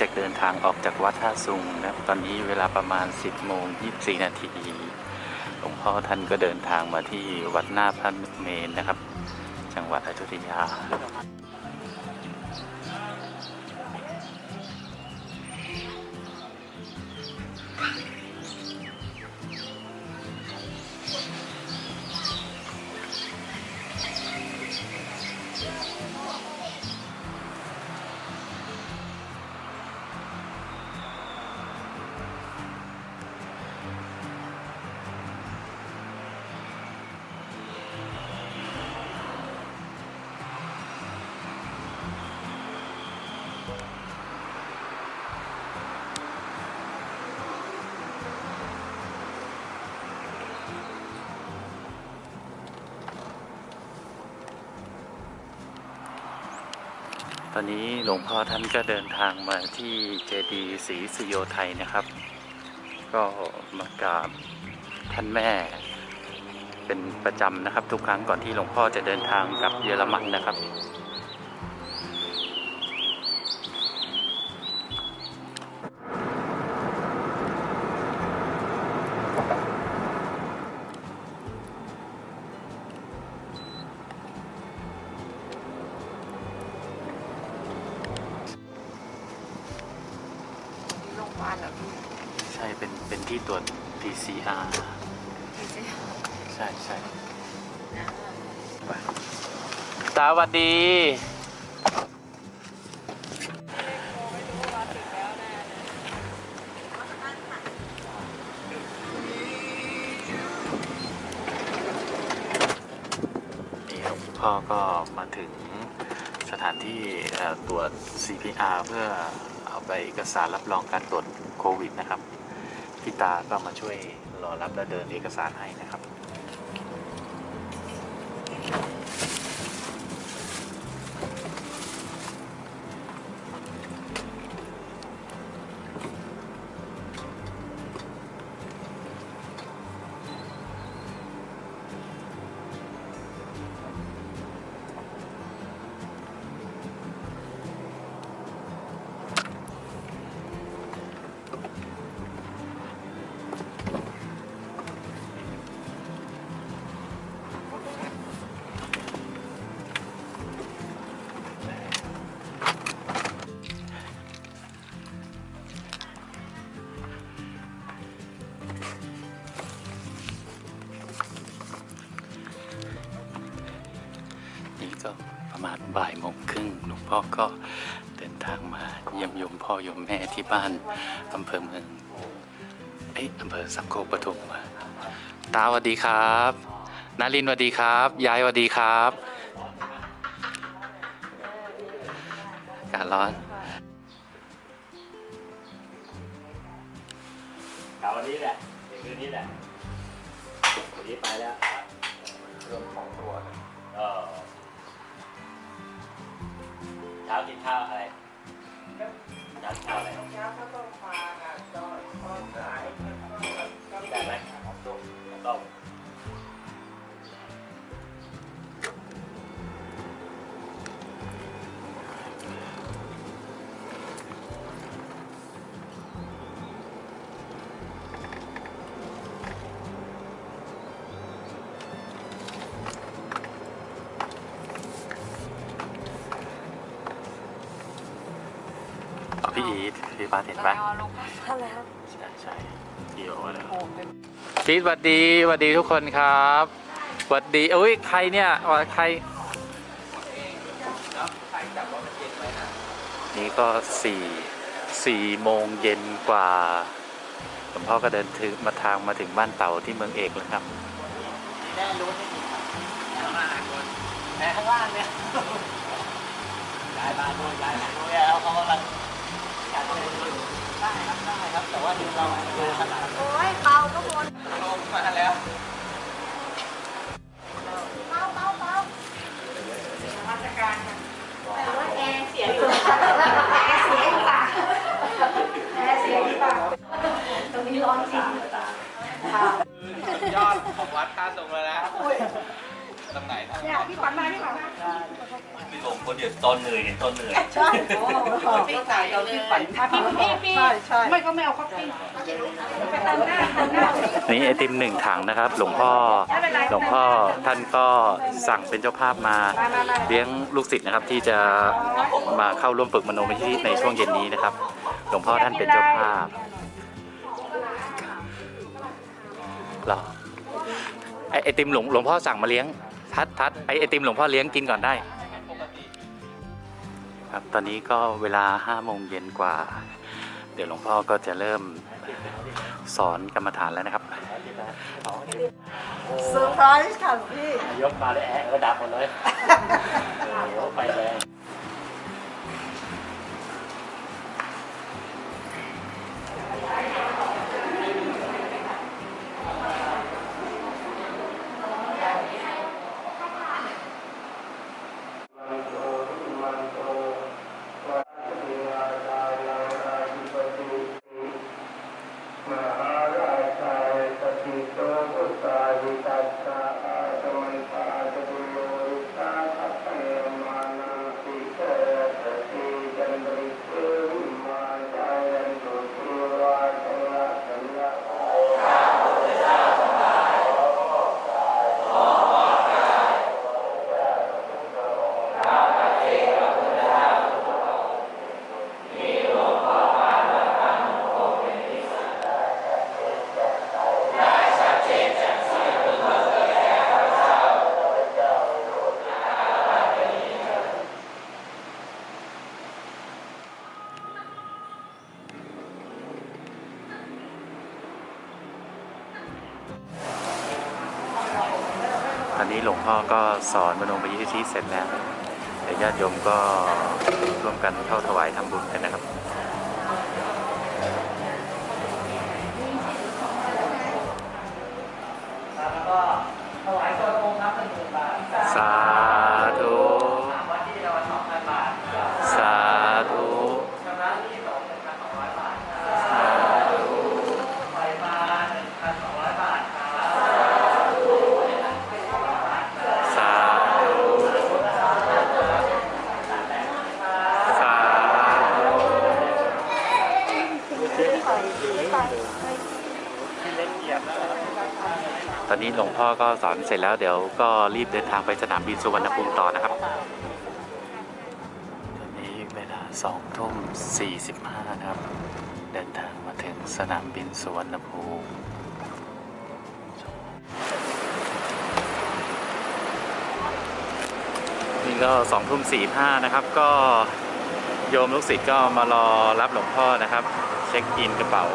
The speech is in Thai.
จากเดินทางออกจากวัดท่าซุงนะครับตอนนี้เวลาประมาณ 10โมง24 นาทีหลวงพ่อท่านก็เดินทางมาที่วัดหน้าพระเมนนะครับ จังหวัดอยุธยา อนนี้หลวงพ่อท่านก็เดินทางมาที่เจดีย์ศรีสุโยไทยนะครับ ก็มากราบท่านแม่ เป็นประจำนะครับ ทุกครั้งก่อนที่หลวงพ่อจะเดินทางกลับเยอรมันนะครับ เป็นที่ตรวจ PCR ใช่ใช่ไปสวัสดี นี่หลวงพ่อก็มาถึงสถานที่ตรวจ CPR เพื่อเอาไปเอกสารรับรองการตรวจโควิดนะครับ พี่ตาก็มาช่วยรอรับและเดินเอกสารให้นะครับ ประมาณบ่ายโมงครึ่งหลวงพ่อก็เดินทางมาเยี่ยมโยมพ่อโยมแม่ที่บ้านอำเภอเมืองเอ้ยอำเภอสัมโคกปทุมตาสวัสดีครับนารินทร์สวัสดีครับ ยายสวัสดีครับอากาศร้อนเอาวันนี้แหละเดี๋ยวคืนนี้แหละวันนี้ไปแล้วเรื่องของตัวเออ เช้ากินข้าวอะไรเช้ากินข้าวอะไร เช้าก็ต้องมาอะตอนตอนสาย พี่อีทพี่ปาเห็นปะเอาลงมาแล้วใช่ใช่พี่โอแล้วอ้เป็นพีทสวัสดีสวัสดีทุกคนครับสวัสดีอุ้ยใครเนี่ยว่าใครนี่ก็สี่สี่โมงเย็นกว่าหลวงพ่อก็เดินถึงมาทางมาถึงบ้านเต่าที่เมืองเอกแล้วครับแน่รู้ไม่มีข้างล่างคนแต่ข้างล่างเนี่ยย้ายบ้านด้วยย้ายบ้านด้วยแล้วเขากำลังากจะดูได้ครับได้ครับ แต่ว่าดูเราอาจจะดูขนาดโอ้ยเบาก็บนลงมาแล้ว มาพี่ขวัญมาพี่ลงคนเดียวตอนเหนื่อยเห็นตอนเหนื่อยใช่โอ้พี่ใส่เราพี่ขวัญอะพี่พี่พี่ไม่ก็ไม่เอาคอฟฟี่ไปเติมหน้าเติมหน้านี่ไอติมหนึ่งถังนะครับ หลวงพ่อหลวงพ่อท่านก็สั่งเป็นเจ้าภาพมาเลี้ยงลูกศิษย์นะครับ ที่จะมาเข้าร่วมฝึกมโนมยิทธิในช่วงเย็นนี้นะครับ หลวงพ่อท่านเป็นเจ้าภาพหรอไอติมหลวงหลวงพ่อสั่งมาเลี้ยง ทัดทัดไอไอติมหลวงพ่อเลี้ยงกินก่อนได้ ครับตอนนี้ก็เวลาห้าโมงเย็นกว่า เดี๋ยวหลวงพ่อก็จะเริ่มสอนกรรมฐานแล้วนะครับเซอร์ไพรส์ค่ะหลวงพี่ ยกมาเลยแอะก็ดับหมดเลย โอ้ไปเลย อนนี้หลวงพ่อก็สอนมโนมยิทธิเสร็จแล้วเดี๋ยวญาติโยมก็ร่วมกันเข้าถวายทำบุญกันนะครับ ตอนนี้หลวงพ่อก็สอนเสร็จแล้วเดี๋ยวก็รีบเดินทางไปสนามบินสุวรรณภูมิต่อนะครับ ตอนนี้เวลาสองทุ่มสี่สิบห้านะครับ เดินทางมาถึงสนามบินสุวรรณภูมินี่ก็สองทุ่มสี่ห้านะครับ ก็โยมลูกศิษย์ก็มารอรับหลวงพ่อนะครับ เช็คอินกระเป๋า